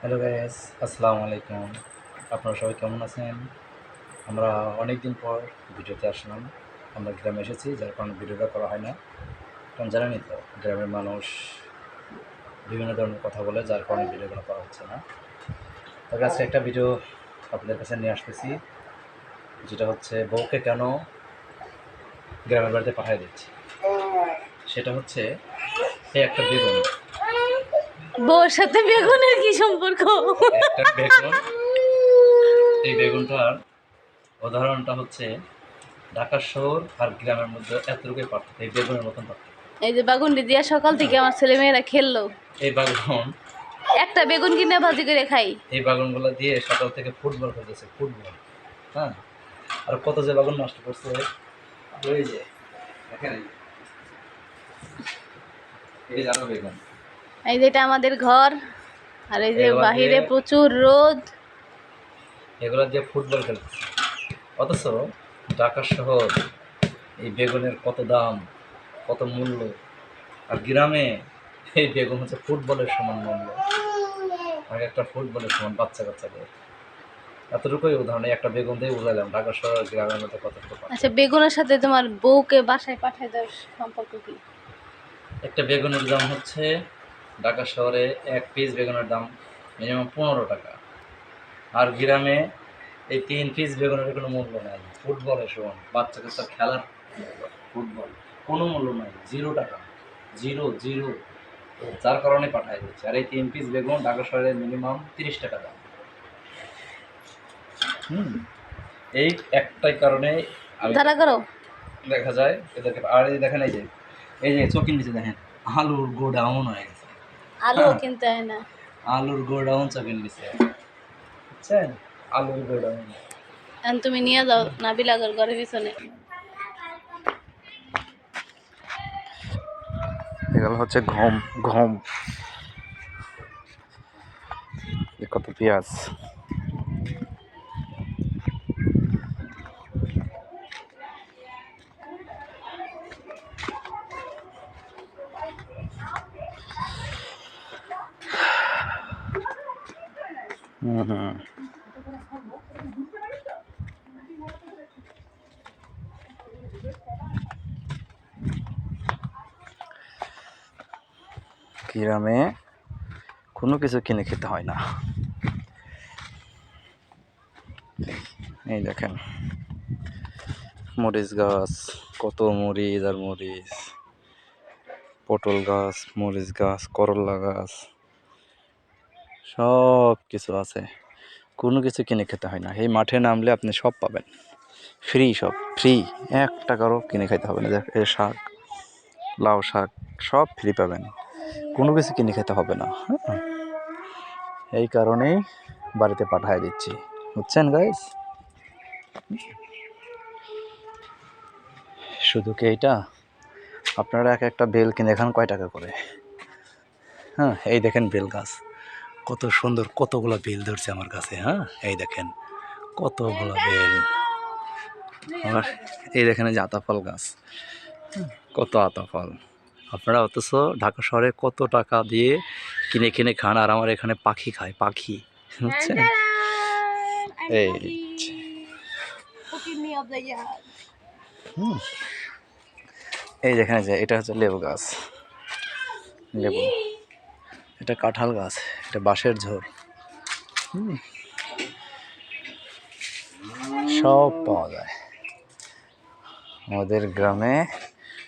Hello gas আসসালামু আলাইকুম আপনারা সবাই কেমন আছেন? আমরা অনেক দিন পর ভিডিওতে আসলাম। আমরা গ্রামে এসেছি, যার কারণে ভিডিওটা করা হয় না। কারণ জানেনই তো, গ্রামের মানুষ বিভিন্ন ধরনের কথা বলে, যার কারণে ভিডিওগুলো করা হচ্ছে না। তবে আজকে একটা ভিডিও আপনাদের কাছে নিয়ে আসতেছি, যেটা হচ্ছে বউকে কেন গ্রামের বাড়িতে পাঠিয়ে দিচ্ছি? সেটা হচ্ছে একটা বেগুন। বউর সাথে বেগুনের কি সম্পর্ক? এই বেগুনটার উদাহরণটা হচ্ছে ঢাকা শহর আর গ্রামের মধ্যে এতটুকুই পার্থক্য এই বেগুনের মতন পার্থক্য। এই যে বাগুনটি দিয়া সকাল থেকে আমার ছেলে মেয়েরা খেললো। এই বাগুন। একটা বেগুন কিনে ভাজি করে খাই। এই বাগুনগুলো দিয়ে সকাল থেকে ফুটবল খেলতেছে ফুটবল হ্যাঁ? আর কত যে বাগুন নষ্ট করছে। ওই যে দেখেন এই। এই জানো বেগুন। এই যে এটা আমাদের ঘর আর এই যে বাহিরে প্রচুর রোদ। এগুলো যে ফুটবল খেলতেছে অথচ ঢাকা শহর এই বেগুনের কত দাম কত মূল্য আর গ্রামে এই বেগুন হচ্ছে ফুটবলের সমান মূল্য। আর একটা ফুটবলের সমান বাচ্চা কাচ্চাদের এতটুকুই উদাহরণ একটা বেগুন দিয়ে বুঝাইলাম ঢাকা শহর গ্রামের মধ্যে কত আচ্ছা বেগুনের সাথে তোমার বউকে বাসায় পাঠায় দেওয়ার সম্পর্ক কি? একটা বেগুনের দাম হচ্ছে ঢাকা শহরে এক পিস বেগুনের দাম মিনিমাম পনেরো টাকা। আর গ্রামে এই তিন পিস বেগুনের কোনো মূল্য নাই। ফুটবলের সমান বাচ্চা কাচ্চা খেলার ফুটবল। কোনো মূল্য নাই। জিরো টাকা। Zero zero. যার কারণে পাঠায় দিচ্ছে। আর এই তিন পিস বেগুন ঢাকা শহরে মিনিমাম তিরিশ টাকা দাম। হুম। এই একটাই কারণে দেখা যায়। এদেরকে আর এই দেখেন এই যে এই যে চোখের নিচে দেখেন। আলুর গোডাউন হয়ে গেছে। আলু কিনতে হয় না। আলুর গোডাউন চাবেন নিছে। বুঝছেন? আলুর গোডাউন। এখন তুমি নিয়ে যাও নাবিলাগর ঘরের পিছনে। এগুলো হচ্ছে গম গম। এ কত পেঁয়াজ? হুম গ্রামে কোনো কিছু কিনে খেতে হয় না। এই দেখেন, মরিচ গাছ, কত মরিচ আর মরিচ, পটল গাছ, মরিচ গাছ, করলা গাছ। সব কিছু আছে। কোনো কিছু কিনে খেতে হয় না। এই মাঠে নামলে আপনি সব পাবেন। ফ্রি সব। ফ্রি এক টাকারও কিনে খাইতে হবে না। এ শাক, লাউ শাক, সব ফ্রি পাবেন। কোনো কিছু কিনে খেতে হবে না। হ্যাঁ? এই কারণেই বাড়িতে পাঠায় দিচ্ছি। বুঝছেন গাইস শুধু কি এইটা? আপনারা এক একটা বেল কিনে খান কয় টাকা করে? হ্যাঁ এই দেখেন বেল গাছ। কত সুন্দর কতগুলো বেল ধরছে আমার কাছে হ্যাঁ? এই দেখেন কতগুলো বেল। এই দেখেন যে আতাফল গাছ কত আতাফল। আপনারা অথচ ঢাকা শহরে কত টাকা দিয়ে কিনে কিনে খান আর আমার এখানে পাখি খায় পাখি বুঝছেন? এই। এই যেখানে যে এটা হচ্ছে লেবু গাছ। লেবু। এটা কাঁঠাল গাছ, এটা বাঁশের ঝোর। হুম। সব পাওয়া যায়। আমাদের গ্রামে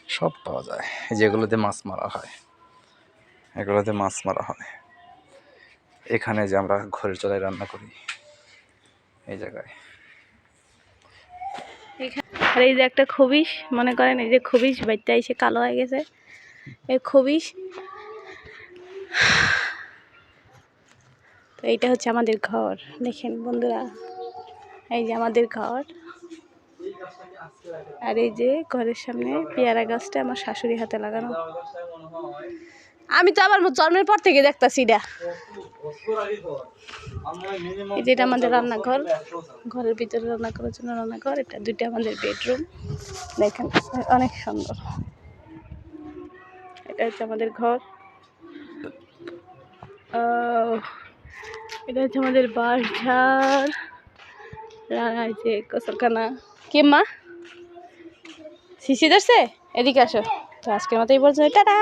সব পাওয়া যায়। যেগুলোতে মাছ মারা হয়। এগুলোতে মাছ মারা হয়। এখানে যে আমরা ঘরের চলায় রান্না করি, এই জায়গায়। আর এই যে একটা খবিস মনে করেন এই যে খবিস বাড়িতে এসে কালো হয়ে গেছে। এই খবিস তো এইটা হচ্ছে আমাদের ঘর। দেখেন বন্ধুরা, এই যে আমাদের ঘর। আর এই যে ঘরের সামনে পেয়ারা গাছটা আমার শাশুড়ি হাতে লাগানো। আমি তো আবার জন্মের পর থেকে দেখতাছি এটা। এই যেটা আমাদের রান্নাঘর। ঘরের ভিতরে রান্না করার জন্য রান্নাঘর। এটা দুইটা আমাদের বেডরুম। দেখেন, অনেক সুন্দর। এটা হচ্ছে আমাদের ঘর। এটা হচ্ছে আমাদের বাসার রানা হয়েছে কসরখানা কে মা? শিশি ধরছে? এদিকে আসো। তো আজকের মতো এই পর্যন্ত টাটা!